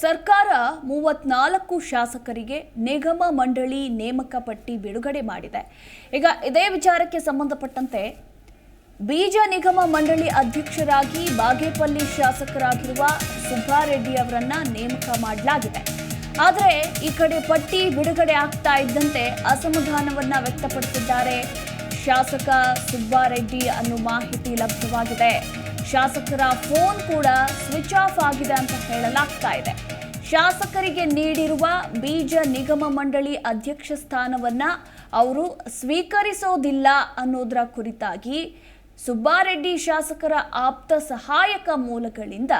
ಸರ್ಕಾರ ಮೂವತ್ನಾಲ್ಕು ಶಾಸಕರಿಗೆ ನಿಗಮ ಮಂಡಳಿ ನೇಮಕ ಪಟ್ಟಿ ಬಿಡುಗಡೆ ಮಾಡಿದೆ. ಈಗ ಇದೇ ವಿಚಾರಕ್ಕೆ ಸಂಬಂಧಪಟ್ಟಂತೆ ಬೀಜ ನಿಗಮ ಮಂಡಳಿ ಅಧ್ಯಕ್ಷರಾಗಿ ಬಾಗೇಪಲ್ಲಿ ಶಾಸಕರಾಗಿರುವ ಸುಬ್ಬಾರೆಡ್ಡಿ ಅವರನ್ನ ನೇಮಕ ಮಾಡಲಾಗಿದೆ. ಆದರೆ ಈ ಕಡೆ ಪಟ್ಟಿ ಬಿಡುಗಡೆ ಆಗ್ತಾ ಇದ್ದಂತೆ ಅಸಮಾಧಾನವನ್ನ ವ್ಯಕ್ತಪಡಿಸಿದ್ದಾರೆ. ಶಾಸಕ ಸುಬ್ಬಾರೆಡ್ಡಿ ಅನ್ನೋ ಮಾಹಿತಿ ಲಭ್ಯವಾಗಿದೆ. ಶಾಸಕರ ಫೋನ್ ಕೂಡ ಸ್ವಿಚ್ ಆಫ್ ಆಗಿದೆ ಅಂತ ಹೇಳಲಾಗ್ತಾ ಇದೆ. ಶಾಸಕರಿಗೆ ನೀಡಿರುವ ಬೀಜ ನಿಗಮ ಮಂಡಳಿ ಅಧ್ಯಕ್ಷ ಸ್ಥಾನವನ್ನ ಅವರು ಸ್ವೀಕರಿಸೋದಿಲ್ಲ ಅನ್ನೋದರ ಕುರಿತಾಗಿ ಸುಬ್ಬಾರೆಡ್ಡಿ ಶಾಸಕರ ಆಪ್ತ ಸಹಾಯಕ ಮೂಲಗಳಿಂದ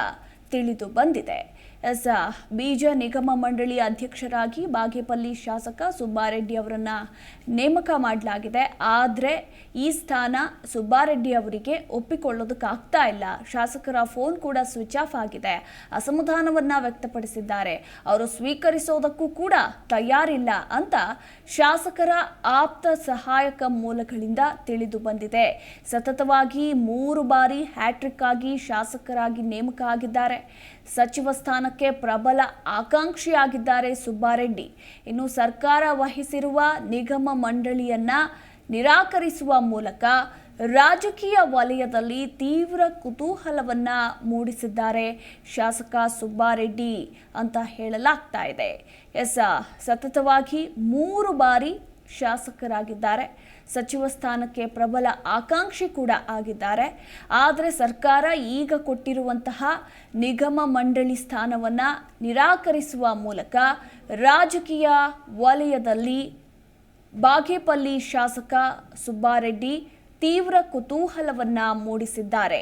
ತಿಳಿದು ಬಂದಿದೆ. ಎಸ್ ಬೀಜ ನಿಗಮ ಮಂಡಳಿ ಅಧ್ಯಕ್ಷರಾಗಿ ಬಾಗೇಪಲ್ಲಿ ಶಾಸಕ ಸುಬ್ಬಾರೆಡ್ಡಿ ಅವರನ್ನು ನೇಮಕ ಮಾಡಲಾಗಿದೆ. ಆದರೆ ಈ ಸ್ಥಾನ ಸುಬ್ಬಾರೆಡ್ಡಿ ಅವರಿಗೆ ಒಪ್ಪಿಕೊಳ್ಳೋದಕ್ಕಾಗ್ತಾ ಇಲ್ಲ. ಶಾಸಕರ ಫೋನ್ ಕೂಡ ಸ್ವಿಚ್ ಆಫ್ ಆಗಿದೆ. ಅಸಮಾಧಾನವನ್ನು ವ್ಯಕ್ತಪಡಿಸಿದ್ದಾರೆ. ಅವರು ಸ್ವೀಕರಿಸೋದಕ್ಕೂ ಕೂಡ ತಯಾರಿಲ್ಲ ಅಂತ ಶಾಸಕರ ಆಪ್ತ ಸಹಾಯಕ ಮೂಲಗಳಿಂದ ತಿಳಿದು ಬಂದಿದೆ. ಸತತವಾಗಿ ಮೂರು ಬಾರಿ ಹ್ಯಾಟ್ರಿಕ್ ಆಗಿ ಶಾಸಕರಾಗಿ ನೇಮಕ ಆಗಿದ್ದಾರೆ. ಸಚಿವ ಸ್ಥಾನಕ್ಕೆ ಪ್ರಬಲ ಆಕಾಂಕ್ಷಿಯಾಗಿದ್ದಾರೆ ಸುಬ್ಬಾರೆಡ್ಡಿ ಇನ್ನು ಸರ್ಕಾರ ವಹಿಸಿರುವ ನಿಗಮ ಮಂಡಳಿಯನ್ನ ನಿರಾಕರಿಸುವ ಮೂಲಕ ರಾಜಕೀಯ ವಲಯದಲ್ಲಿ ತೀವ್ರ ಕುತೂಹಲವನ್ನ ಮೂಡಿಸಿದ್ದಾರೆ ಶಾಸಕ ಸುಬ್ಬಾರೆಡ್ಡಿ ಅಂತ ಹೇಳಲಾಗ್ತಾ ಇದೆ. ಎಸ್, ಸತತವಾಗಿ ಮೂರು ಬಾರಿ ಶಾಸಕರಾಗಿದ್ದಾರೆ. ಸಚಿವ ಸ್ಥಾನಕ್ಕೆ ಪ್ರಬಲ ಆಕಾಂಕ್ಷಿ ಕೂಡ ಆಗಿದ್ದಾರೆ. ಆದರೆ ಸರ್ಕಾರ ಈಗ ಕೊಟ್ಟಿರುವಂತಹ ನಿಗಮ ಮಂಡಳಿ ಸ್ಥಾನವನ್ನು ನಿರಾಕರಿಸುವ ಮೂಲಕ ರಾಜಕೀಯ ವಲಯದಲ್ಲಿ ಬಾಗೇಪಲ್ಲಿ ಶಾಸಕ ಸುಬ್ಬಾರೆಡ್ಡಿ ತೀವ್ರ ಕುತೂಹಲವನ್ನು ಮೂಡಿಸಿದ್ದಾರೆ.